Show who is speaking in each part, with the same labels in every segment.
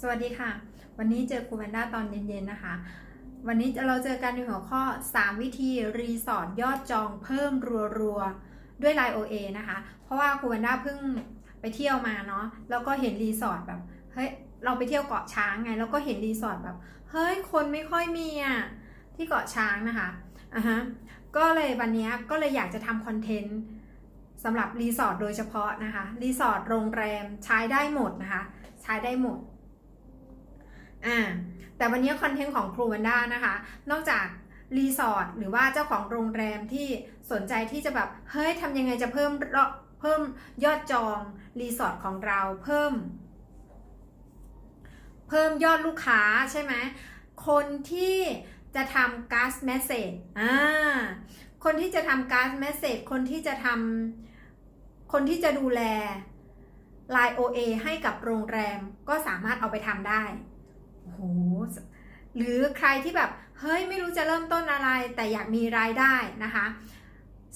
Speaker 1: สวัสดีค่ะ วันนี้เจอครูแวนด้าตอนเย็นๆนะคะ วันนี้เราเจอกันในหัวข้อ 3 วิธีรีสอร์ทยอดจองเพิ่มรัวๆ ด้วย Line OA นะคะ เพราะว่าครูแวนด้าเพิ่งไปเที่ยวมาเนาะแล้วก็เห็นรีสอร์ทแบบเฮ้ยเราไปเที่ยวเกาะช้างไง แล้วก็เห็นรีสอร์ทแบบเฮ้ยคนไม่ค่อยมีอะที่เกาะช้างนะคะอะฮะก็เลยวันนี้ก็เลยอยากจะทำคอนเทนต์สำหรับรีสอร์ทโดยเฉพาะนะคะรีสอร์ทโรงแรมใช้ได้หมดนะคะ ใช้ได้หมด อ่าแต่วันนี้คอนเทนต์ของครูวันด้านะคะ นอกจากรีสอร์ทหรือว่าเจ้าของโรงแรมที่สนใจที่จะแบบเฮ้ยทำยังไงจะเพิ่มเพิ่มยอดจองรีสอร์ทของเราเพิ่ม เพิ่มยอดลูกค้าใช่ไหมคนที่จะทำการ์ดเมสเซจอ่าคนที่จะทำการ์ดเมสเซจคนที่จะทำคนที่จะดูแล Line OA ให้กับโรงแรมก็สามารถเอาไปทำได้ โอ้โหหรือใครที่แบบเฮ้ยไม่รู้จะเริ่มต้นอะไร แต่อยากมีรายได้นะคะ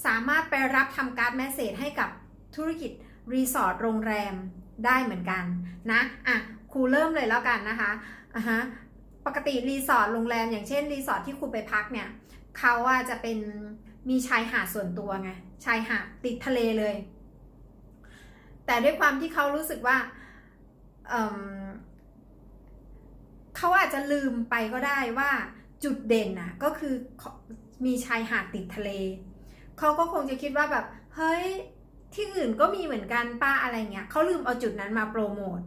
Speaker 1: สามารถไปรับทำการ์ดเมสเซจให้กับธุรกิจรีสอร์ทโรงแรมได้เหมือนกันนะอะครูเริ่มเลยแล้วกันนะคะอะฮะปกติรีสอร์ทโรงแรมอย่างเช่นรีสอร์ทที่ครูไปพักเนี่ยเขาว่าจะเป็นมีชายหาดส่วนตัวไงชายหาดติดทะเลเลย แต่ด้วยความที่เขารู้สึกว่าเอิ่ม เขาอาจจะลืมไปก็ได้ว่าจุดเด่นน่ะก็คือมีชายหาดติดทะเล เขาก็คงจะคิดว่าแบบ เฮ้ย ที่อื่นก็มีเหมือนกันป้าอะไรเงี้ยเขาลืมเอาจุดนั้นมาโปรโมท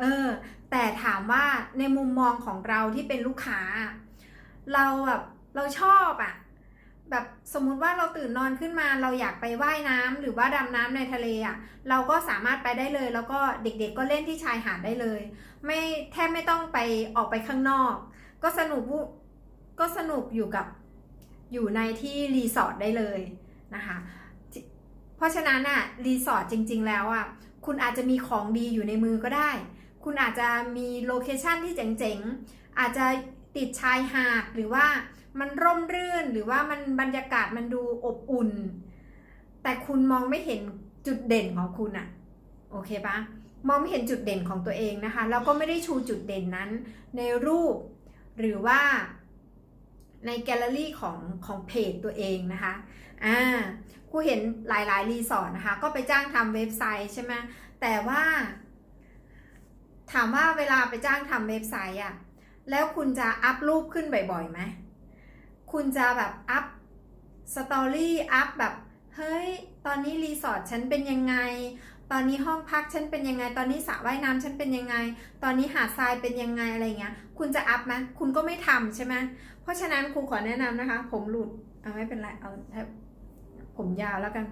Speaker 1: เออ แต่ถามว่าในมุมมองของเราที่เป็นลูกค้า เราแบบเราชอบอะ แบบสมมุติว่าเราตื่นนอนขึ้นมาเราอยากไปว่ายน้ำหรือว่าดำน้ำในทะเลอะเราก็สามารถไปได้เลย แล้วก็เด็กๆก็เล่นที่ชายหาดได้เลย ไม่แทบไม่ต้องไปออกไปข้างนอก ก็สนุกก็สนุกอยู่กับอยู่ในที่รีสอร์ทได้เลยนะคะเพราะฉะนั้นอะรีสอร์ทจริง ๆ แล้วอะคุณอาจจะมีของดีอยู่ในมือก็ได้ คุณอาจจะมีโลเคชันที่เจ๋งๆอาจจะติดชายหาดหรือว่า มันร่มรื่นหรือว่ามันบรรยากาศมันดูอบอุ่น แต่คุณมองไม่เห็นจุดเด่นของคุณอะโอเคปะมองไม่เห็นจุดเด่นของตัวเองนะคะ แล้วก็ไม่ได้ชูจุดเด่นนั้น ในรูปหรือว่าในแกลเลอรี่ของของเพจตัวเองนะคะ อ่า กูเห็นหลายๆ รีสอร์ทนะคะ ก็ไปจ้างทำเว็บไซต์ใช่ไหมแต่ว่า ถามว่าเวลาไปจ้างทำเว็บไซต์อะแล้วคุณจะอัพรูปขึ้นบ่อยๆไหม คุณจะแบบอัพสตอรี่อัพแบบเฮ้ย ตอนนี้รีสอร์ทฉันเป็นยังไง ตอนนี้ห้องพักฉันเป็นยังไง ตอนนี้สระว่ายน้ำฉันเป็นยังไง ตอนนี้หาดทรายเป็นยังไงอะไรเงี้ย คุณจะอัพไหมคุณก็ไม่ทำใช่ไหมเพราะฉะนั้นครูขอแนะนำนะคะ ผมหลุดเอาไม่เป็นไร เอาผมยาวแล้วกัน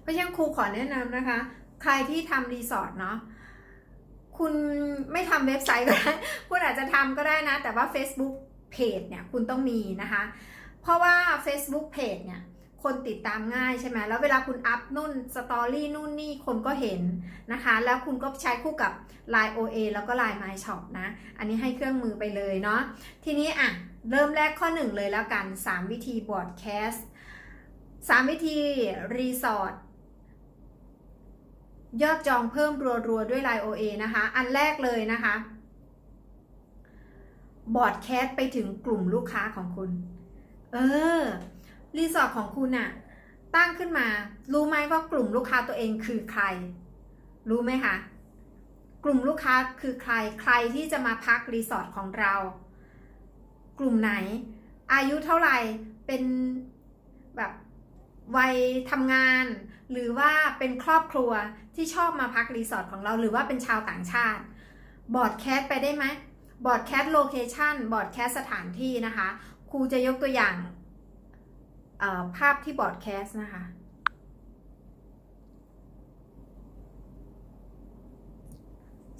Speaker 1: เพราะฉะนั้นครูขอแนะนำนะคะ ใครที่ทำรีสอร์ทเนาะ คุณไม่ทำเว็บไซต์ก็ได้ คุณอาจจะทำก็ได้นะ แต่ว่า Facebook Page เนี่ยคุณต้องมีนะคะ เพราะว่า Facebook Page เนี่ยคนติดตามง่ายใช่ไหมแล้วเวลาคุณอัพนู่นสตอรี่นู่นนี่คนก็เห็นนะคะ แล้วคุณก็ใช้คู่กับ Line OA แล้วก็ Line My Shop นะ อันนี้ให้เครื่องมือไปเลยเนาะ ทีนี้อะ เริ่มแรกข้อหนึ่งเลยแล้วกัน 3 วิธีบอร์ดแคสต์3วิธีรีสอร์ทยอดจองเพิ่มรัวๆด้วย Line OA นะคะ อันแรกเลยนะคะ บอร์ดแคสไปถึงกลุ่มลูกค้าของคุณ เออ รีสอร์ทของคุณอะตั้งขึ้นมา รู้ไหมว่ากลุ่มลูกค้าตัวเองคือใคร รู้ไหมคะ กลุ่มลูกค้าคือใคร ใครที่จะมาพักรีสอร์ทของเรา กลุ่มไหน อายุเท่าไหร่ เป็นแบบวัยทำงาน หรือว่าเป็นครอบครัวที่ชอบมาพักรีสอร์ทของเรา หรือว่าเป็นชาวต่างชาติ บอร์ดแคสไปได้ไหม บอร์ดแคสโลเคชันบอร์ดแคสสถานที่นะคะ ครูจะยกตัวอย่างภาพที่บอร์ดแคสนะคะ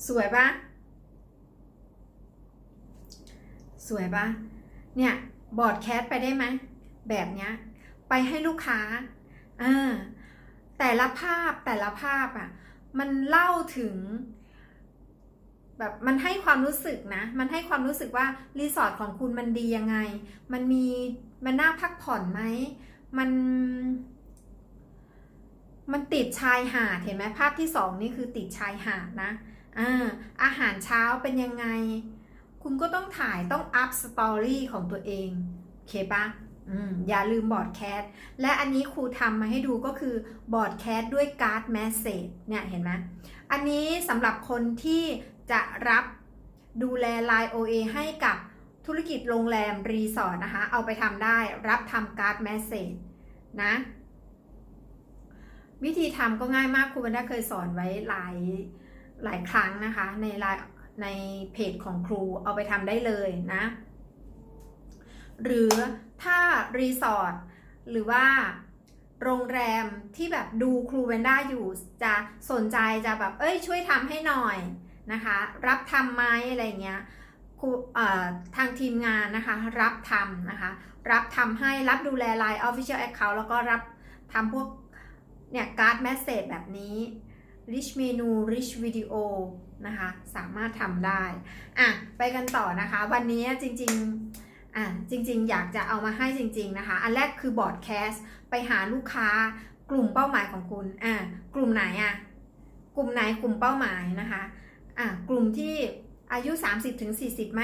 Speaker 1: สวยปะสวยปะเนี่ย บอร์ดแคสไปได้ไหม แบบเนี้ย ไปให้ลูกค้าอ่าแต่ละภาพแต่ละภาพอะ มันเล่าถึง แบบมันให้ความรู้สึกนะ มันให้ความรู้สึกว่ารีสอร์ทของคุณมันดียังไง มันมีมันน่าพักผ่อนไหม มัน มันติดชายหาดเห็นไหมภาพที่สองนี่คือติดชายหาดนะอ่าอาหารเช้าเป็นยังไง คุณก็ต้องถ่ายต้องอัพสตอรี่ของตัวเองโอเคปะอืมอย่าลืมบอร์ดแคสและอันนี้ครูทำมาให้ดูก็คือบอร์ดแคสด้วยการ์ดแมสเซจเนี่ยเห็นไหมอันนี้สำหรับคนที่ จะรับดูแล Line OA ให้กับธุรกิจโรงแรมรีสอร์ทนะคะ เอาไปทำได้รับทำการ์ดแมสเซจนะวิธีทำก็ง่ายมากครูบรรดาเคยสอนไว้หลายหลายครั้งนะคะ ในไลน์ในเพจของครูเอาไปทำได้เลยนะ หรือถ้ารีสอร์ทหรือว่าโรงแรมที่แบบดูครูเวนด้าอยู่จะสนใจจะแบบเอ้ยช่วยทำให้หน่อย นะคะ รับทำไหมอะไรเงี้ยทางทีมงานนะคะ รับทำนะคะ รับทำให้รับดูแล Line Official Account แล้วก็รับทำพวกเนี่ยการ์ดแมสเซจแบบนี้ rich menu rich video นะคะ สามารถทำได้ อะ ไปกันต่อนะคะ วันนี้จริงๆ อะ จริง ๆ อยากจะเอามาให้จริง ๆ นะคะ อันแรกคือบอร์ดแคสไปหาลูกค้ากลุ่มเป้าหมายของคุณ อะ กลุ่มไหนอะ กลุ่มไหนกลุ่มเป้าหมายนะคะ อะกลุ่มที่อายุ 30-40ไหม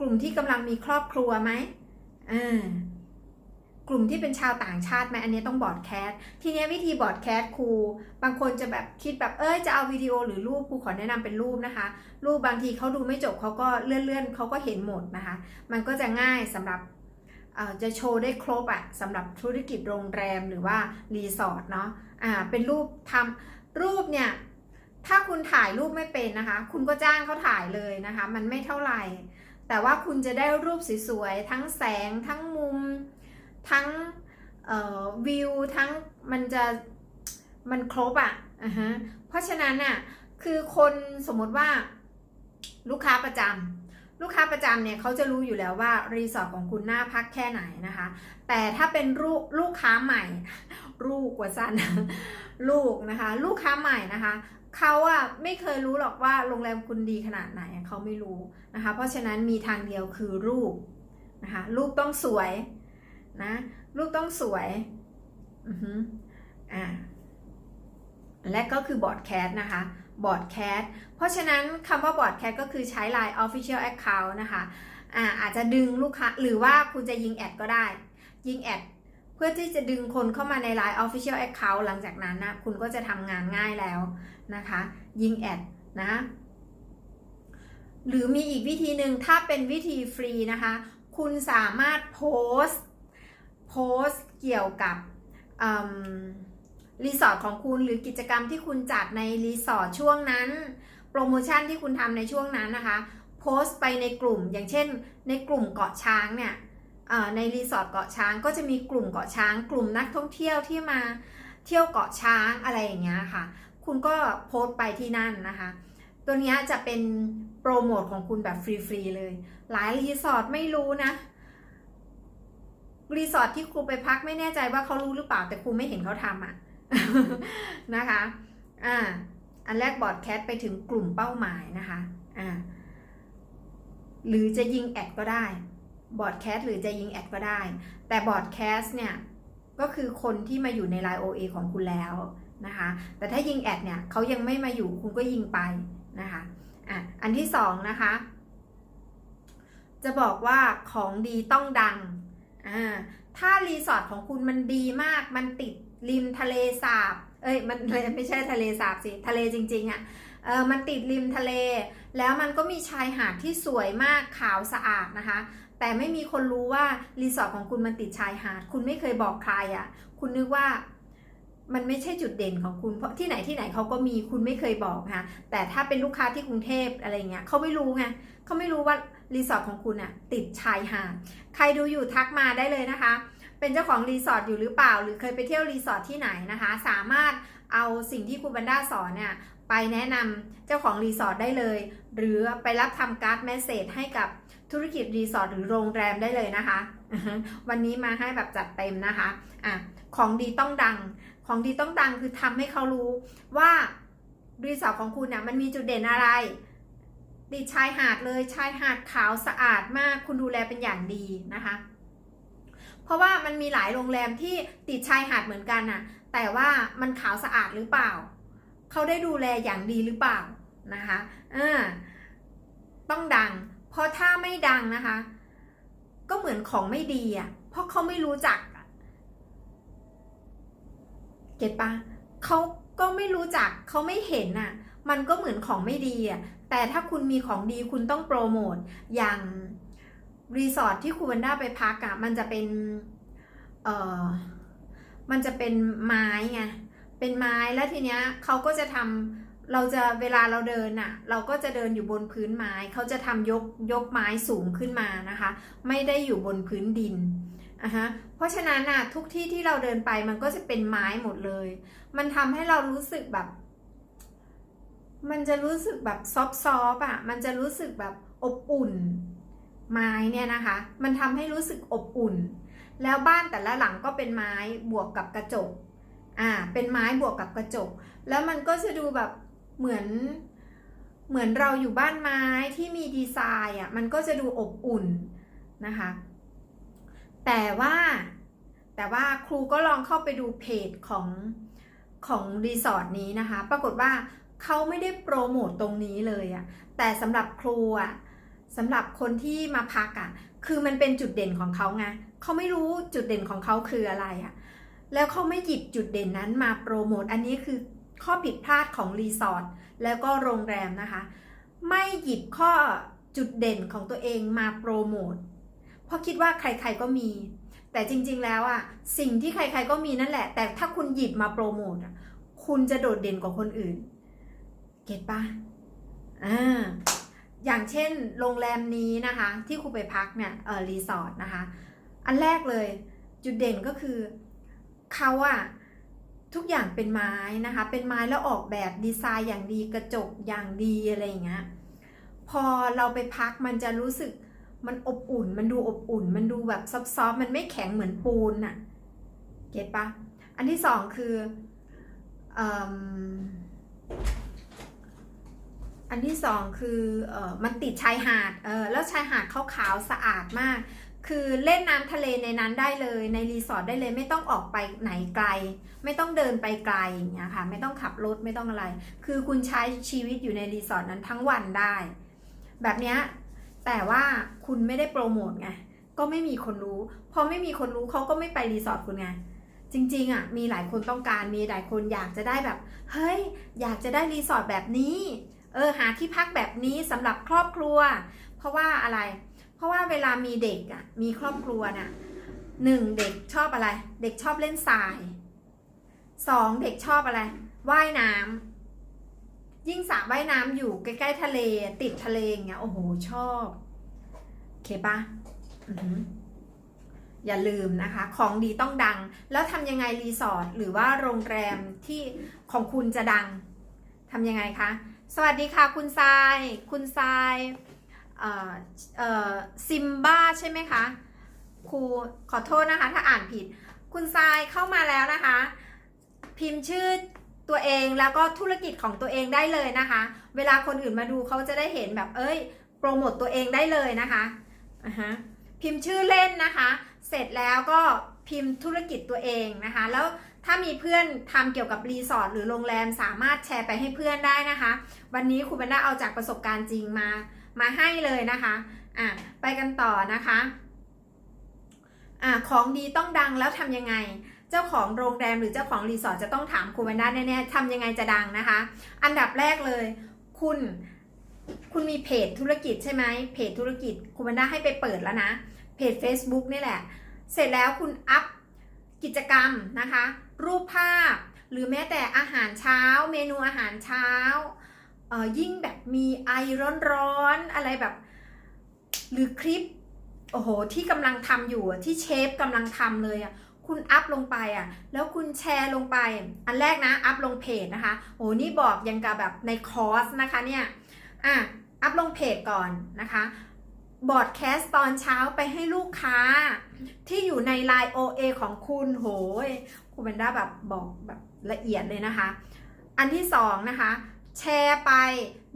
Speaker 1: กลุ่มที่กำลังมีครอบครัวไหมอ่ากลุ่มที่เป็นชาวต่างชาติไหมอันนี้ต้องบอดแคสทีนี้วิธีบอดแคสครู บางคนจะแบบคิดแบบเอ้ยจะเอาวิดีโอหรือรูปครูขอแนะนำเป็นรูปนะคะ รูปบางทีเขาดูไม่จบเขาก็เลื่อนๆเขาก็เห็นหมดนะคะ มันก็จะง่ายสำหรับเอ่อจะโชว์ได้ครบอะสำหรับธุรกิจโรงแรมหรือว่ารีสอร์ทเนาะอ่าเป็นรูปทำรูปเนี่ย ถ้าคุณถ่ายรูปไม่เป็นนะคะ คุณก็จ้างเขาถ่ายเลยนะคะ มันไม่เท่าไหร่ แต่ว่าคุณจะได้รูปสวยๆ ทั้งแสง ทั้งมุม ทั้งวิว ทั้งมันจะมันครบอะ่ะอ่าฮะเพราะฉะนั้นน่ะ คือคนสมมติว่าลูกค้าประจำลูกค้าประจำเนี่ยเขาจะรู้อยู่แล้วว่ารีสอร์ทของคุณน่าพักแค่ไหนนะคะ แต่ถ้าเป็นลูกลูกค้าใหม่ ลูกกว่าสั้นลูกนะคะ ลูกค้าใหม่นะคะ เขาอะไม่เคยรู้หรอกว่าโรงแรมคุณดีขนาดไหนเขาไม่รู้นะคะ เพราะฉะนั้นมีทางเดียวคือรูปนะคะรูปต้องสวยนะรูปต้องสวยอือฮึอ่าและก็คือบอร์ดแคสนะคะบอร์ดแคสเพราะฉะนั้นคำว่าบอร์ดแคสก็คือใช้ Line Official Account นะคะอ่าอาจจะดึงลูกค้าหรือว่าคุณจะยิงแอดก็ได้ ยิงแอดเพื่อที่จะดึงคนเข้ามาใน Line Official Account หลังจากนั้นนะคุณก็จะทำงานง่ายแล้ว นะคะ ยิงแอดนะ หรือมีอีกวิธีหนึ่งถ้าเป็นวิธีฟรีนะคะ คุณสามารถโพสต์โพสต์เกี่ยวกับรีสอร์ทของคุณหรือกิจกรรมที่คุณจัดในรีสอร์ทช่วงนั้น โปรโมชั่นที่คุณทำในช่วงนั้นนะคะ โพสต์ไปในกลุ่ม อย่างเช่น ในกลุ่มเกาะช้างเนี่ยในรีสอร์ทเกาะช้างก็จะมีกลุ่มเกาะช้าง กลุ่มนักท่องเที่ยวที่มาเที่ยวเกาะช้างอะไรอย่างเงี้ยค่ะ คุณก็โพสต์ไปที่นั่นนะคะ ตัวนี้จะเป็นโปรโมทของคุณแบบฟรีๆเลย หลายรีสอร์ทไม่รู้นะ รีสอร์ทที่ครูไปพักไม่แน่ใจว่าเขารู้หรือเปล่าแต่ครูไม่เห็นเขาทำอะนะคะอ่าอันแรกบอร์ดแคสไปถึงกลุ่มเป้าหมายนะคะอ่าหรือจะยิงแอดก็ได้บอร์ดแคสหรือจะยิงแอดก็ได้ แต่บอร์ดแคสเนี่ยก็คือคนที่มาอยู่ใน Line OA ของคุณแล้ว นะคะ แต่ถ้ายิงแอดเนี่ยเขายังไม่มาอยู่คุณก็ยิงไปนะคะอะอันที่สองนะคะ จะบอกว่าของดีต้องดังอ่าถ้ารีสอร์ทของคุณมันดีมาก มันติดริมทะเลสาบ เอ้ย มันไม่ใช่ทะเลสาบสิ ทะเลจริงๆอะ่ะ เออมันติดริมทะเล แล้วมันก็มีชายหาดที่สวยมากขาวสะอาดนะคะ แต่ไม่มีคนรู้ว่ารีสอร์ทของคุณมันติดชายหาด คุณไม่เคยบอกใครอะ่ะ คุณนึกว่า มันไม่ใช่จุดเด่นของคุณเพราะที่ไหนที่ไหนเขาก็มีคุณไม่เคยบอกค่ะแต่ถ้าเป็นลูกค้าที่กรุงเทพอะไรเงี้ยเขาไม่รู้ไงเขาไม่รู้ว่ารีสอร์ทของคุณอะติดชายหาดใครดูอยู่ทักมาได้เลยนะคะ เป็นเจ้าของรีสอร์ทอยู่หรือเปล่า หรือเคยไปเที่ยวรีสอร์ทที่ไหนนะคะ สามารถเอาสิ่งที่ครูบันดาสอนเนี่ยไปแนะนำเจ้าของรีสอร์ทได้เลย หรือไปรับทำการ์ดแมสเซจให้กับธุรกิจรีสอร์ทหรือโรงแรมได้เลยนะคะ วันนี้มาให้แบบจัดเต็มนะคะอะของดีต้องดัง ของดีต้องดังคือทำให้เขารู้ว่ารีสอร์ทของคุณเนี่ยมันมีจุดเด่นอะไรติดชายหาดเลยชายหาดขาวสะอาดมากคุณดูแลเป็นอย่างดีนะคะ เพราะว่ามันมีหลายโรงแรมที่ติดชายหาดเหมือนกันน่ะ แต่ว่ามันขาวสะอาดหรือเปล่า เขาได้ดูแลอย่างดีหรือเปล่านะคะอ่าต้องดัง เพราะถ้าไม่ดังนะคะ ก็เหมือนของไม่ดีอะเพราะเขาไม่รู้จัก เก็ตปะเขาก็ไม่รู้จักเขาไม่เห็นอะ มันก็เหมือนของไม่ดีอะ แต่ถ้าคุณมีของดีคุณต้องโปรโมท อย่างรีสอร์ทที่คุณวันด้าไปพักอะ มันจะเป็น เอ่อ มันจะเป็นไม้ไง เป็นไม้แล้วทีเนี้ยเขาก็จะทำเราจะเวลาเราเดินอะเราก็จะเดินอยู่บนพื้นไม้เขาจะทำยกยกไม้สูงขึ้นมานะคะ ไม่ได้อยู่บนพื้นดิน อะฮะเพราะฉะนั้นอะทุกที่ที่เราเดินไปมันก็จะเป็นไม้หมดเลย มันทำให้เรารู้สึกแบบ มันจะรู้สึกแบบซอฟๆอะมันจะรู้สึกแบบอบอุ่น ไม้เนี่ยนะคะ มันทำให้รู้สึกอบอุ่น แล้วบ้านแต่ละหลังก็เป็นไม้บวกกับกระจกอ่าเป็นไม้บวกกับกระจก แล้วมันก็จะดูแบบเหมือนเหมือนเราอยู่บ้านไม้ที่มีดีไซน์อะมันก็จะดูอบอุ่นนะคะ แต่ว่าแต่ว่าครูก็ลองเข้าไปดูเพจของของรีสอร์ทนี้นะคะ ปรากฏว่าเขาไม่ได้โปรโมตตรงนี้เลยอะแต่สำหรับครูอะสำหรับคนที่มาพักอะคือมันเป็นจุดเด่นของเขาไงเขาไม่รู้จุดเด่นของเขาคืออะไรอะแล้วเขาไม่หยิบจุดเด่นนั้นมาโปรโมทอันนี้คือข้อผิดพลาดของรีสอร์ทแล้วก็โรงแรมนะคะ ไม่หยิบข้อจุดเด่นของตัวเองมาโปรโมท เพราะคิดว่าใครๆก็มี แต่จริงๆแล้วอะสิ่งที่ใครๆก็มีนั่นแหละ แต่ถ้าคุณหยิบมาโปรโมทอะคุณจะโดดเด่นกว่าคนอื่น เก็ตปะอ่าอย่างเช่นโรงแรมนี้นะคะ ที่ครูไปพักเนี่ยเออรีสอร์ทนะคะ อันแรกเลยจุดเด่นก็คือเขาอะทุกอย่างเป็นไม้นะคะ เป็นไม้แล้วออกแบบดีไซน์อย่างดีกระจกอย่างดีอะไรอย่างเงี้ยพอเราไปพักมันจะรู้สึก มันอบอุ่น มันดูอบอุ่น มันดูแบบซอฟต์ๆมันไม่แข็งเหมือนปูนน่ะเก็ตปะอันที่สองคือออันที่สองคือเออมันติดชายหาดเออแล้วชายหาดขาวๆสะอาดมาก คือเล่นน้ำทะเลในนั้นได้เลยในรีสอร์ทได้เลยไม่ต้องออกไปไหนไกล ไม่ต้องเดินไปไกลอย่างเงี้ยค่ะไม่ต้องขับรถไม่ต้องอะไร คือคุณใช้ชีวิตอยู่ในรีสอร์ทนั้นทั้งวันได้ แบบเนี้ย แต่ว่าคุณไม่ได้โปรโมทไงก็ไม่มีคนรู้ พอไม่มีคนรู้เขาก็ไม่ไปรีสอร์ทคุณไงจริงๆอะมีหลายคนต้องการมีหลายคนอยากจะได้แบบ เฮ้ย อยากจะได้รีสอร์ทแบบนี้ เออหาที่พักแบบนี้สำหรับครอบครัว เพราะว่าอะไร เพราะว่าเวลามีเด็กอะมีครอบครัวน่ะหนึ่งเด็กชอบอะไร เด็กชอบเล่นทรายสองเด็กชอบอะไร ว่ายน้ำยิ่งส ระว่ายน้ำอยู่ใกล้ๆทะเล ติดทะเลอย่างเงี้ยโอ้โหชอบโอเคปะอือหืออย่าลืมนะคะ ของดีต้องดัง แล้วทำยังไงรีสอร์ทหรือว่าโรงแรมที่ของคุณจะดังทำยังไงคะ สวัสดีค่ะคุณทราย คุณทรายเอ่อเอ่อซิมบ้าใช่ไหมคะ ครูขอโทษนะคะ ถ้าอ่านผิด คุณทรายเข้ามาแล้วนะคะ พิมพ์ชื่อ ตัวเองแล้วก็ธุรกิจของตัวเองได้เลยนะคะ เวลาคนอื่นมาดูเขาจะได้เห็นแบบเอ้ยโปรโมตตัวเองได้เลยนะคะอ่าฮะพิมพ์ชื่อเล่นนะคะ เสร็จแล้วก็พิมพ์ธุรกิจตัวเองนะคะ แล้วถ้ามีเพื่อนทำเกี่ยวกับรีสอร์ทหรือโรงแรมสามารถแชร์ไปให้เพื่อนได้นะคะ วันนี้ครูบรรดาเอาจากประสบการณ์จริงมามาให้เลยนะคะอะไปกันต่อนะคะอะของดีต้องดังแล้วทำยังไง เจ้าของโรงแรมหรือเจ้าของรีสอร์ทจะต้องถามครูบรรดาแน่ๆทำยังไงจะดังนะคะ อันดับแรกเลย คุณคุณมีเพจธุรกิจใช่ไหมเพจธุรกิจครูบรรดาให้ไปเปิดแล้วนะเพจ Facebook นี่แหละ เสร็จแล้วคุณอัพกิจกรรมนะคะ รูปภาพ หรือแม้แต่อาหารเช้า เมนูอาหารเช้าเออยิ่งแบบมีไอร้อนๆอะไรแบบ หรือคลิป โอ้โห ที่กำลังทำอยู่ที่เชฟกำลังทำเลยอะ คุณอัพลงไปอะ แล้วคุณแชร์ลงไป อันแรกนะ อัพลงเพจนะคะ โอ้นี่บอกยังกับแบบในคอร์สนะคะเนี่ย อะ อัพลงเพจก่อนนะคะ บอร์ดแคสต์ตอนเช้าไปให้ลูกค้า ที่อยู่ใน Line OA ของคุณ โหย คุณเบนด้าแบบบอกแบบละเอียดเลยนะคะ อันที่สองนะคะ แชร์ไป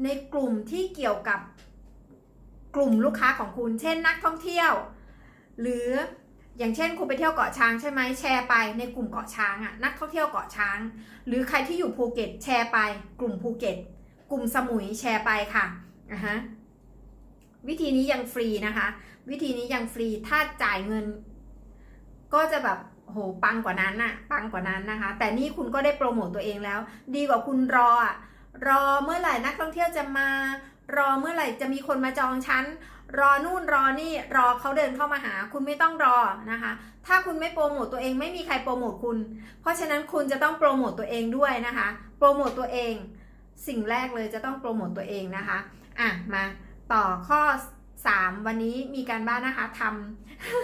Speaker 1: ในกลุ่มที่เกี่ยวกับกลุ่มลูกค้าของคุณ เช่นนักท่องเที่ยว หรือ อย่างเช่นคุณไปเที่ยวเกาะช้างใช่ไหมแชร์ไปในกลุ่มเกาะช้างอะนักท่องเที่ยวเกาะช้าง หรือใครที่อยู่ภูเก็ตแชร์ไป กลุ่มภูเก็ต กลุ่มสมุยแชร์ไปค่ะอะฮะวิธีนี้ยังฟรีนะคะ วิธีนี้ยังฟรีถ้าจ่ายเงิน ก็จะแบบโหปังกว่านั้นน่ะปังกว่านั้นนะคะ แต่นี่คุณก็ได้โปรโมตตัวเองแล้ว ดีกว่าคุณรออะรอเมื่อไหร่นักท่องเที่ยวจะมารอเมื่อไหร่จะมีคนมาจองชั้น รอนู่นรอนี่รอเขาเดินเข้ามาหา คุณไม่ต้องรอนะคะ ถ้าคุณไม่โปรโมตตัวเองไม่มีใครโปรโมทคุณ เพราะฉะนั้นคุณจะต้องโปรโมตตัวเองด้วยนะคะ โปรโมตตัวเอง สิ่งแรกเลยจะต้องโปรโมตตัวเองนะคะอะมาต่อข้อ 3 วันนี้มีการบ้านนะคะท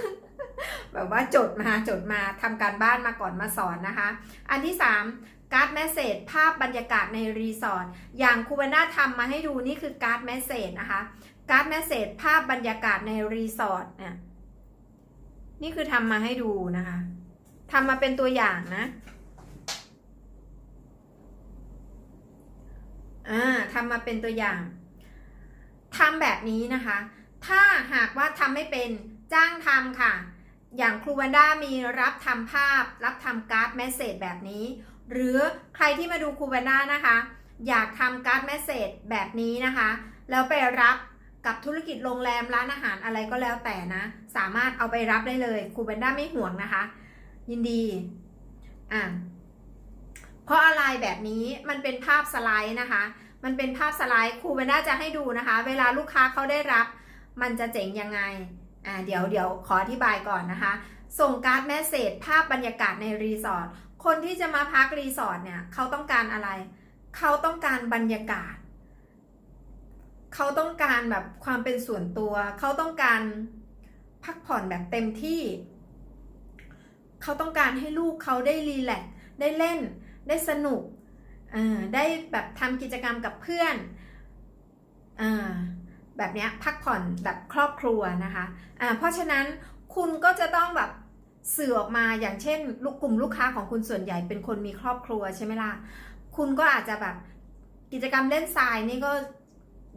Speaker 1: ำแบบว่าจดมาจดมาทำการบ้านมาก่อนมาสอนนะคะ อันที่ 3 การ์ดแมสเซจภาพบรรยากาศในรีสอร์ทอย่างครูบาน่าทำมาให้ดูนี่คือการ์ดแมสเซจนะคะการ์ดแมสเซจภาพบรรยากาศในรีสอร์ทเนี่ยนี่คือทำมาให้ดูนะคะทำมาเป็นตัวอย่างนะอ่าทำมาเป็นตัวอย่างทำแบบนี้นะคะ ถ้าหากว่าทำไม่เป็นจ้างทำค่ะ อย่างครูวันด้ามีรับทำภาพ รับทำการ์ดแมสเซจแบบนี้ หรือใครที่มาดูครูวันด้านะคะ อยากทำการ์ดแมสเซจแบบนี้นะคะ แล้วไปรับกับธุรกิจโรงแรมร้านอาหารอะไรก็แล้วแต่นะ สามารถเอาไปรับได้เลยครูวันด้าไม่ห่วงนะคะ ยินดีอะเพราะอะไรแบบนี้มันเป็นภาพสไลด์นะคะ มันเป็นภาพสไลด์ครูวันด้าจะให้ดูนะคะ เวลาลูกค้าเขาได้รับ มันจะเจ๋งยังไงอ่าเดี๋ยวเดี๋ยวขออธิบายก่อนนะคะ ส่งการ์ดแมสเซจภาพบรรยากาศในรีสอร์ท คนที่จะมาพักรีสอร์ทเนี่ยเขาต้องการอะไร เขาต้องการบรรยากาศ เขาต้องการแบบความเป็นส่วนตัว เขาต้องการพักผ่อนแบบเต็มที่ เขาต้องการให้ลูกเขาได้รีแลกซ์ได้เล่น ได้สนุกได้แบบทำกิจกรรมกับเพื่อนอแบบนี้พักผ่อนแบบครอบครัวนะคะอ่าเพราะฉะนั้นคุณก็จะต้องแบบ สื่อออกมาอย่างเช่นลูกกลุ่มลูกค้าของคุณส่วนใหญ่เป็นคนมีครอบครัวใช่ไหมล่ะ คุณก็อาจจะแบบกิจกรรมเล่นทรายนี่ก็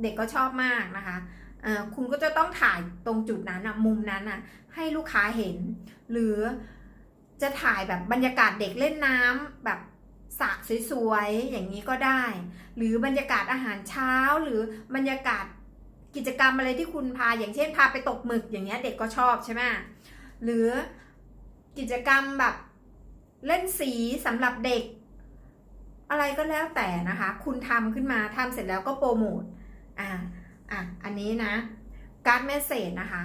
Speaker 1: เด็กก็ชอบมากนะคะคุณก็จะต้องถ่ายตรงจุดนั้นอะมุมนั้นอะให้ลูกค้าเห็น หรือจะถ่ายแบบบรรยากาศเด็กเล่นน้ำแบบสระสวยๆอย่างนี้ก็ได้ หรือบรรยากาศอาหารเช้า หรือบรรยากาศกิจกรรมอะไรที่คุณพาอย่างเช่นพาไปตกหมึกอย่างเงี้ยเด็กก็ชอบใช่ไหมหรือ กิจกรรมแบบเล่นสีสำหรับเด็ก อะไรก็แล้วแต่นะคะ คุณทำขึ้นมาทำเสร็จแล้วก็โปรโมทอ่าอะอันนี้นะการ์ดเมสเซจนะคะ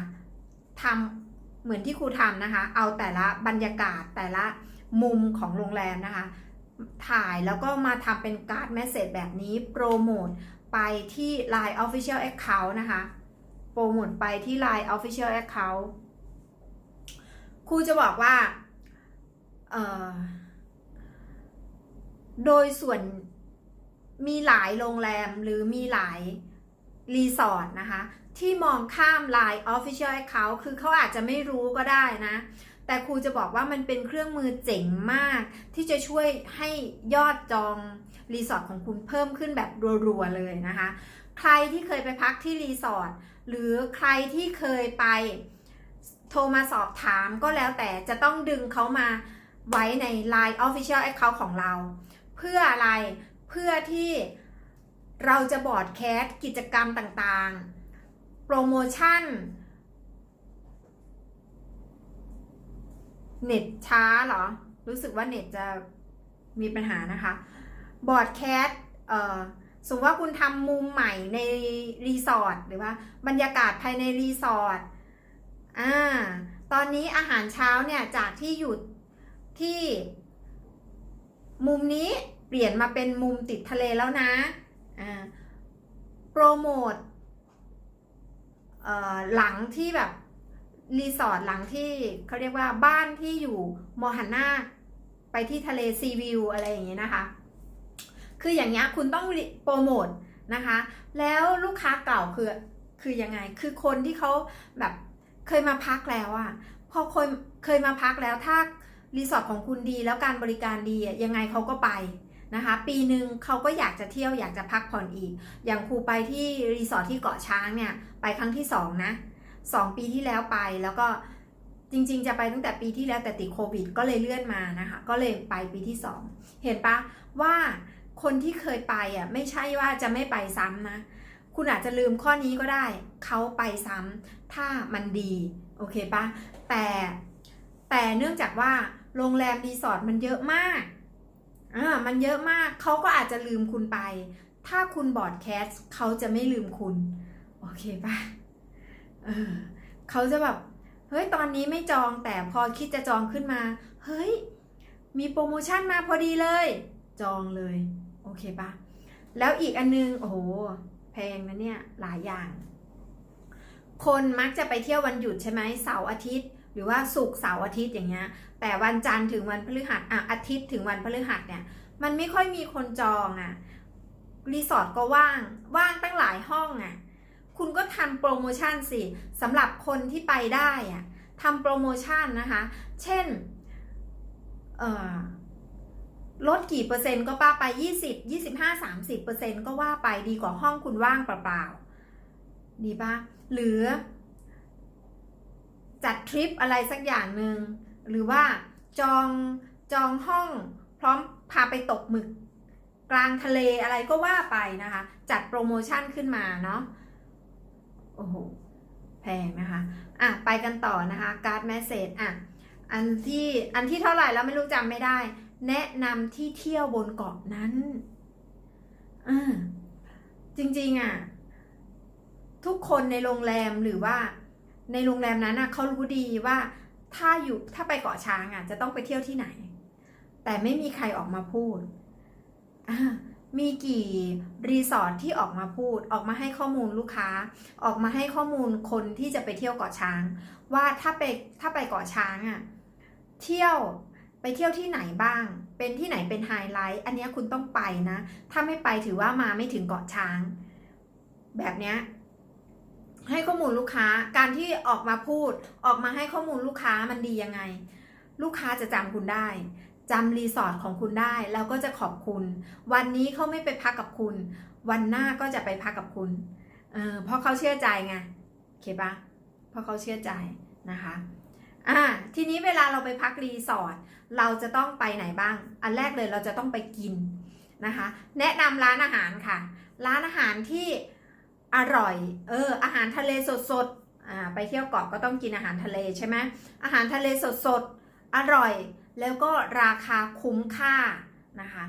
Speaker 1: ทำเหมือนที่ครูทำนะคะ เอาแต่ละบรรยากาศแต่ละมุมของโรงแรมนะคะ ถ่ายแล้วก็มาทำเป็นการ์ดเมสเซจแบบนี้โปรโมทไปที่ Line Official Account นะคะ โปรโมทไปที่ Line Official Account ครูจะบอกว่าโดยส่วนมีหลายโรงแรมหรือมีหลายรีสอร์ทนะคะ ที่มองข้าม Line Official Account คือเขาอาจจะไม่รู้ก็ได้นะ แต่ครูจะบอกว่ามันเป็นเครื่องมือเจ๋งมาก ที่จะช่วยให้ยอดจองรีสอร์ทของคุณเพิ่มขึ้นแบบรัวๆเลยนะคะ ใครที่เคยไปพักที่รีสอร์ทหรือใครที่เคยไป โทรมาสอบถามก็แล้วแต่จะต้องดึงเขามาไว้ใน Line Official Account ของเรา เพื่ออะไรเพื่อที่เราจะบอร์ดแคสกิจกรรมต่างๆ โปรโมชั่น เน็ตช้าเหรอ รู้สึกว่าเน็ตจะมีปัญหานะคะ บอร์ดแคสเออสมมติว่าคุณทำมุมใหม่ในรีสอร์ทหรือว่าบรรยากาศภายในรีสอร์ท อ่า ตอนนี้อาหารเช้าเนี่ยจากที่อยู่ที่มุมนี้เปลี่ยนมาเป็นมุมติดทะเลแล้วนะ อ่า โปรโมทหลังที่แบบรีสอร์ทหลังที่เขาเรียกว่าบ้านที่อยู่มอหันหน้าไปที่ทะเลซีวิวอะไรอย่างเงี้ยนะคะ คืออย่างเงี้ยคุณต้องโปรโมทนะคะ แล้วลูกค้าเก่าคือคือยังไง คือคนที่เขาแบบ เคยมาพักแล้วอะพอเคนเคยมาพักแล้วถ้ารีสอร์ทของคุณดีแล้วการบริการดีอะยังไงเขาก็ไปนะคะ ปีหนึ่งเขาก็อยากจะเที่ยวอยากจะพักผ่อนอีก อย่างครูไปที่รีสอร์ทที่เกาะช้างเนี่ยไปครั้งที่สองนะสองปีที่แล้วไปแล้วก็จริงๆ จะไปตั้งแต่ปีที่แล้วแต่ติดโควิด ก็เลยเลื่อนมานะคะ ก็เลยไปปีที่สองเห็นปะว่าคนที่เคยไปอะไม่ใช่ว่าจะไม่ไปซ้ำนะ คุณอาจจะลืมข้อนี้ก็ได้ เขาไปซ้ำ ถ้ามันดีโอเคปะแต่แต่เนื่องจากว่าโรงแรมรีสอร์ทมันเยอะมากอ่ามันเยอะมากเขาก็อาจจะลืมคุณไป ถ้าคุณบอร์ดแคสต์เขาจะไม่ลืมคุณ โอเคปะเออเขาจะแบบ เฮ้ย ตอนนี้ไม่จองแต่พอคิดจะจองขึ้นมา เฮ้ย มีโปรโมชั่นมาพอดีเลย จองเลย โอเคปะแล้วอีกอันนึง โอ้โห แพงนะเนี่ย หลายอย่าง คนมักจะไปเที่ยววันหยุดใช่ไหมเสาร์อาทิตย์ หรือว่าศุกร์เสาร์อาทิตย์อย่างเงี้ย แต่วันจันทร์ถึงวันพฤหัสอะอาทิตย์ถึงวันพฤหัสเนี่ย มันไม่ค่อยมีคนจองอะ รีสอร์ทก็ว่าง ว่างตั้งหลายห้องอะ คุณก็ทำโปรโมชั่นสิสำหรับคนที่ไปได้อะทำโปรโมชั่นนะคะ เช่น เอ่อลดกี่เปอร์เซ็นต์ก็ป้าไป 20 25 30เปอร์เซ็นต์ก็ว่าไปดีกว่าห้องคุณว่างเปล่าๆดีป่ะ หรือ จัดทริปอะไรสักอย่างหนึ่งหรือว่าจองจองห้องพร้อมพาไปตกหมึก กลางทะเลอะไรก็ว่าไปนะคะ จัดโปรโมชั่นขึ้นมาเนาะโอ้โหแพงนะคะอะไปกันต่อนะคะการ์ดแมสเซจอะอันที่อันที่เท่าไหร่แล้วไม่รู้จำไม่ได้ แนะนำที่เที่ยวบนเกาะนั้นอ่าจริงๆอะ ทุกคนในโรงแรมหรือว่า ในโรงแรมนั้นอะเขารู้ดีว่าถ้าอยู่ถ้าไปเกาะช้างอะจะต้องไปเที่ยวที่ไหน แต่ไม่มีใครออกมาพูด มีกี่รีสอร์ทที่ออกมาพูด ออกมาให้ข้อมูลลูกค้า ออกมาให้ข้อมูลคนที่จะไปเที่ยวเกาะช้าง ว่าถ้าไปถ้าไปเกาะช้างอะเที่ยวไปเที่ยวที่ไหนบ้าง เป็นที่ไหนเป็นไฮไลท์ อันนี้คุณต้องไปนะ ถ้าไม่ไปถือว่ามาไม่ถึงเกาะช้าง แบบเนี้ย ให้ข้อมูลลูกค้า การที่ออกมาพูด ออกมาให้ข้อมูลลูกค้ามันดียังไง ลูกค้าจะจำคุณได้จำรีสอร์ทของคุณได้ แล้วก็จะขอบคุณ วันนี้เขาไม่ไปพักกับคุณ วันหน้าก็จะไปพักกับคุณเออเพราะเขาเชื่อใจไงโอเคปะเพราะเขาเชื่อใจนะคะอ่าทีนี้เวลาเราไปพักรีสอร์ทเราจะต้องไปไหนบ้าง อันแรกเลยเราจะต้องไปกินนะคะ แนะนำร้านอาหารค่ะ ร้านอาหารที่ อร่อย เออ อาหารทะเลสดๆอ่า ไปเที่ยวเกาะก็ต้องกินอาหารทะเลใช่ไหมอาหารทะเลสดๆอร่อย แล้วก็ราคาคุ้มค่านะคะ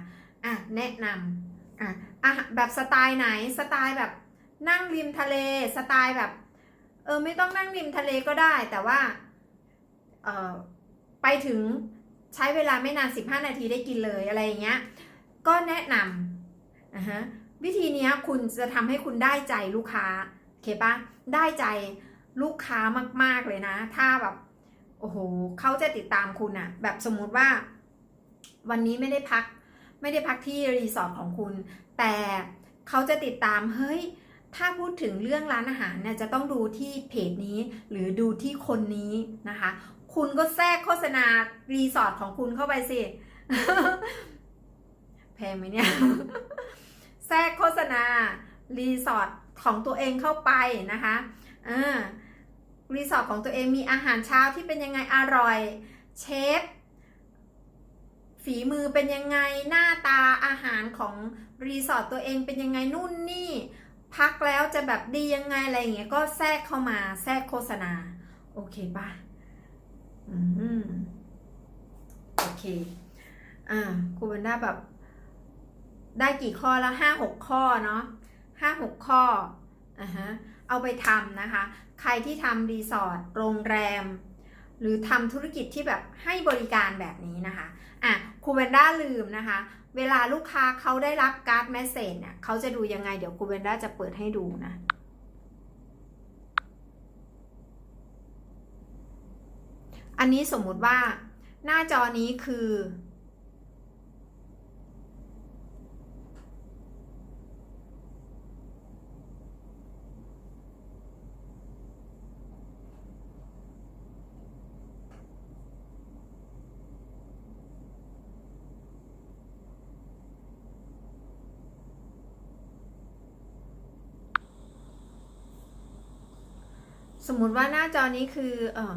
Speaker 1: อะ แนะนำอะอะแบบสไตล์ไหน สไตล์แบบนั่งริมทะเล สไตล์แบบ เออ ไม่ต้องนั่งริมทะเลก็ได้ แต่ว่า เออไปถึงใช้เวลาไม่นาน 15 นาทีได้กินเลยอะไรอย่างเงี้ย ก็แนะนำนะฮะ วิธีนี้คุณจะทำให้คุณได้ใจลูกค้าโอเคปะได้ใจลูกค้ามาก ๆ เลยนะ ถ้าแบบโอ้โหเขาจะติดตามคุณอะแบบสมมุติว่า วันนี้ไม่ได้พัก ไม่ได้พักที่รีสอร์ทของคุณ แต่เขาจะติดตามเฮ้ยถ้าพูดถึงเรื่องร้านอาหารเนี่ยจะต้องดูที่เพจนี้ หรือดูที่คนนี้นะคะ คุณก็แทรกโฆษณารีสอร์ทของคุณเข้าไปสิแพงไหมเนี่ย แทรกโฆษณารีสอร์ทของตัวเองเข้าไปนะคะอ่ารีสอร์ทของตัวเองมีอาหารเช้าที่เป็นยังไงอร่อย เชฟฝีมือเป็นยังไงหน้าตาอาหารของรีสอร์ทตัวเองเป็นยังไงนู่นนี่พักแล้วจะแบบดียังไงอะไรอย่างเงี้ยก็แทรกเข้ามาแทรกโฆษณา โอเคป่ะอืมโอเค อ่าครูเบนด้าแบบ ได้กี่ข้อแล้วห้าหกข้อเนาะห้าหกข้ออ่ฮะเอาไปทำนะคะ ใครที่ทำรีสอร์ทโรงแรม หรือทำธุรกิจที่แบบให้บริการแบบนี้นะคะอะครูเบนด้าลืมนะคะ เวลาลูกค้าเขาได้รับการ์ดแมสเซจเนี่ยเขาจะดูยังไง เดี๋ยวครูเบนด้าจะเปิดให้ดูนะอันนี้สมมุติว่าหน้าจอนี้คือ สมมุติว่าหน้าจอนี้คือเออ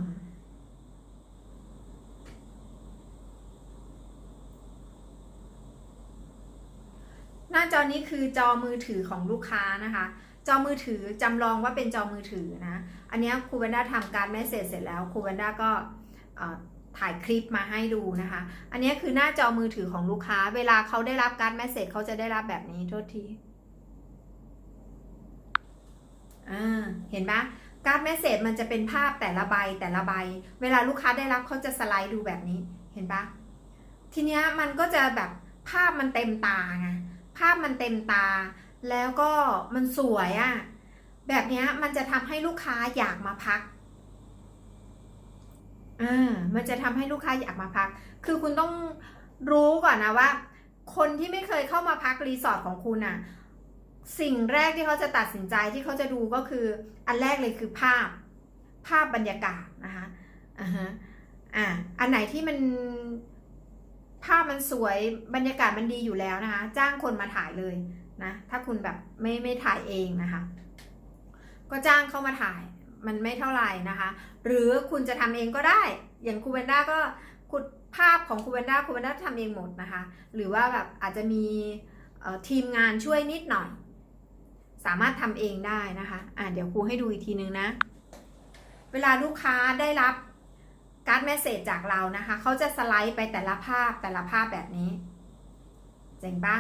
Speaker 1: หน้าจอนี้คือจอมือถือของลูกค้านะคะ จอมือถือจำลองว่าเป็นจอมือถือนะ อันนี้ครูแวนด้าทำการแมสเซจเสร็จแล้วครูแวนด้าก็ถ่ายคลิปมาให้ดูนะคะ อันนี้คือหน้าจอมือถือของลูกค้า เวลาเขาได้รับการแมสเซจเขาจะได้รับแบบนี้โทษที อ่า เห็นปะ การแมสเซจมันจะเป็นภาพแต่ละใบแต่ละใบ เวลาลูกค้าได้รับเขาจะสไลด์ดูแบบนี้เห็นปะทีเนี้ยมันก็จะแบบภาพมันเต็มตาไงภาพมันเต็มตา แล้วก็มันสวยอะ่ะแบบเนี้ยมันจะทำให้ลูกค้าอยากมาพักอ่ามันจะทำให้ลูกค้าอยากมาพัก คือคุณต้องรู้ก่อนนะว่า คนที่ไม่เคยเข้ามาพักรีสอร์ทของคุณอะ สิ่งแรกที่เขาจะตัดสินใจที่เขาจะดูก็คือ อันแรกเลยคือภาพภาพบรรยากาศนะคะอ่าฮะอ่าอันไหนที่มันภาพมันสวยบรรยากาศมันดีอยู่แล้วนะคะ จ้างคนมาถ่ายเลยนะถ้าคุณแบบไม่ไม่ถ่ายเองนะคะ ก็จ้างเข้ามาถ่ายมันไม่เท่าไหร่นะคะ หรือคุณจะทำเองก็ได้ อย่างครูเวนด้าก็คุณภาพของครูเวนด้าครูเวนด้าทำเองหมดนะคะ หรือว่าแบบอาจจะมีทีมงานช่วยนิดหน่อย สามารถทำเองได้นะคะ อะเดี๋ยวครูให้ดูอีกทีนึงนะ เวลาลูกค้าได้รับการ์ดเมสเซจจากเรานะคะ เขาจะสไลด์ไปแต่ละภาพแต่ละภาพแบบนี้ เจ๋งปะ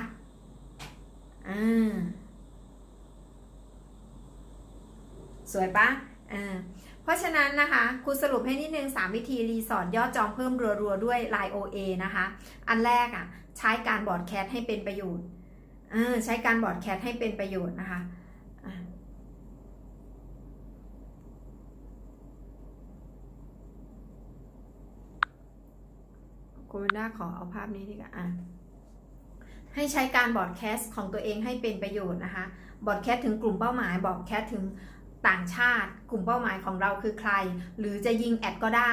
Speaker 1: อ่าสวยปะอ่าเพราะฉะนั้นนะคะครูสรุปให้นิดนึง 3 วิธีรีสอร์ทยอดจองเพิ่มรัวๆด้วย Line OA นะคะ อันแรกอะ ใช้การบอร์ดแคสให้เป็นประโยชน์ ใช้การบอร์ดแคสให้เป็นประโยชน์นะคะอะคุณด้าขอเอาภาพนี้ดีกว่าอะให้ใช้การบอร์ดแคสของตัวเองให้เป็นประโยชน์นะคะ บอร์ดแคสถึงกลุ่มเป้าหมาย บอร์ดแคสถึงต่างชาติ กลุ่มเป้าหมายของเราคือใคร หรือจะยิงแอดก็ได้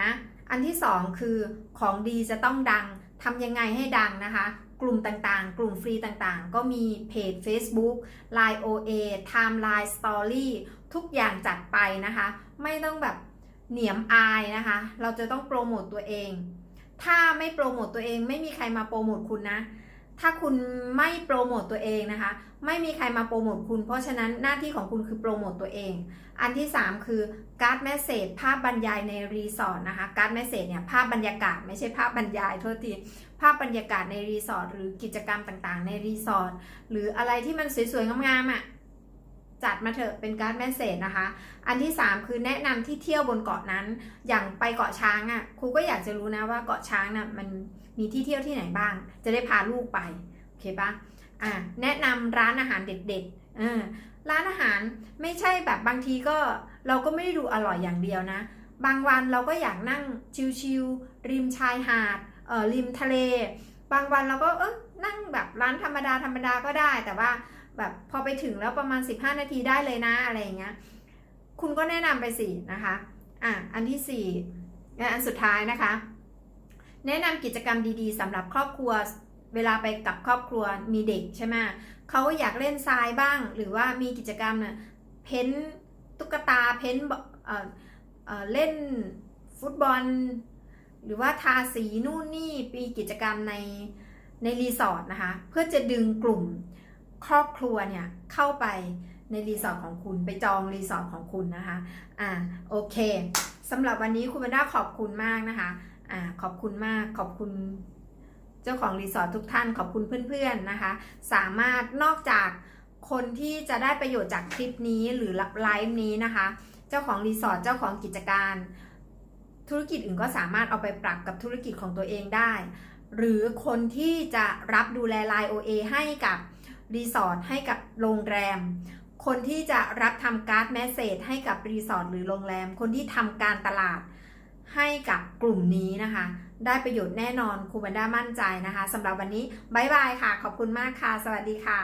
Speaker 1: นะ อันที่สองคือของดีจะต้องดังทำยังไงให้ดังนะคะ กลุ่มต่างๆ กลุ่มฟรีต่างๆ ก็มีเพจ Facebook Line OA Timeline Story ทุกอย่างจัดไปนะคะ ไม่ต้องแบบเหนียมอายนะคะ เราจะต้องโปรโมตตัวเอง ถ้าไม่โปรโมตตัวเองไม่มีใครมาโปรโมตคุณนะ ถ้าคุณไม่โปรโมตตัวเองนะคะ ไม่มีใครมาโปรโมทคุณ เพราะฉะนั้นหน้าที่ของคุณคือโปรโมตตัวเอง อันที่ 3 คือการ์ดแมสเซจภาพบรรยายในรีสอร์ทนะคะ การ์ดแมสเซจเนี่ยภาพบรรยากาศไม่ใช่ภาพบรรยายโทษทีภาพบรรยากาศในรีสอร์ทหรือกิจกรรมต่างๆ ในรีสอร์ทหรืออะไรที่มันสวยๆงามๆอะ จัดมาเถอะเป็นการ์ดแมสเซจนะคะ อันที่ 3 คือแนะนำที่เที่ยวบนเกาะนั้น อย่างไปเกาะช้างอะครูก็อยากจะรู้นะว่าเกาะช้างน่ะมันมีที่เที่ยวที่ไหนบ้าง จะได้พาลูกไปโอเคปะอ่าแนะนำร้านอาหารเด็ดๆเออร้านอาหารไม่ใช่แบบบางทีก็เราก็ไม่ได้ดูอร่อยอย่างเดียวนะ บางวันเราก็อยากนั่งชิลๆริมชายหาดเอ่อริมทะเล บางวันเราก็เออนั่งแบบร้านธรรมดาธรรมดาก็ได้แต่ว่า แบบพอไปถึงแล้วประมาณ 15 นาทีได้เลยนะอะไรอย่างเงี้ยคุณก็แนะนำไปสินะคะอะอันที่สี่และอันสุดท้ายนะคะ แนะนำกิจกรรมดีๆสำหรับครอบครัวเวลาไปกับครอบครัวมีเด็กใช่ไหมเขาอยากเล่นทรายบ้าง หรือว่ามีกิจกรรมเนี่ยเพ้นตุ๊กตาเพ้นเเเล่นฟุตบอล หรือว่าทาสีนู่นนี่มีกิจกรรมในในรีสอร์ทนะคะ เพื่อจะดึงกลุ่ม ครอบครัวเนี่ยเข้าไปในรีสอร์ทของคุณไปจองรีสอร์ทของคุณนะคะ อ่าโอเคสำหรับวันนี้คุณบรรดาขอบคุณมากนะคะ อ่าขอบคุณมากขอบคุณเจ้าของรีสอร์ททุกท่านขอบคุณเพื่อนๆนะคะ สามารถนอกจากคนที่จะได้ประโยชน์จากคลิปนี้หรือไลฟ์นี้นะคะ เจ้าของรีสอร์ทเจ้าของกิจการ ธุรกิจอื่นก็สามารถเอาไปปรับกับธุรกิจของตัวเองได้ หรือคนที่จะรับดูแลไลน์ OA ให้กับ รีสอร์ทให้กับโรงแรม คนที่จะรับทำการ์ดแมสเซจให้กับรีสอร์ทหรือโรงแรม คนที่ทำการตลาดให้กับกลุ่มนี้นะคะ ได้ประโยชน์แน่นอนครูบันด้ามั่นใจนะคะสำหรับวันนี้บายบายค่ะ ขอบคุณมากค่ะ สวัสดีค่ะ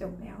Speaker 1: จบแล้ว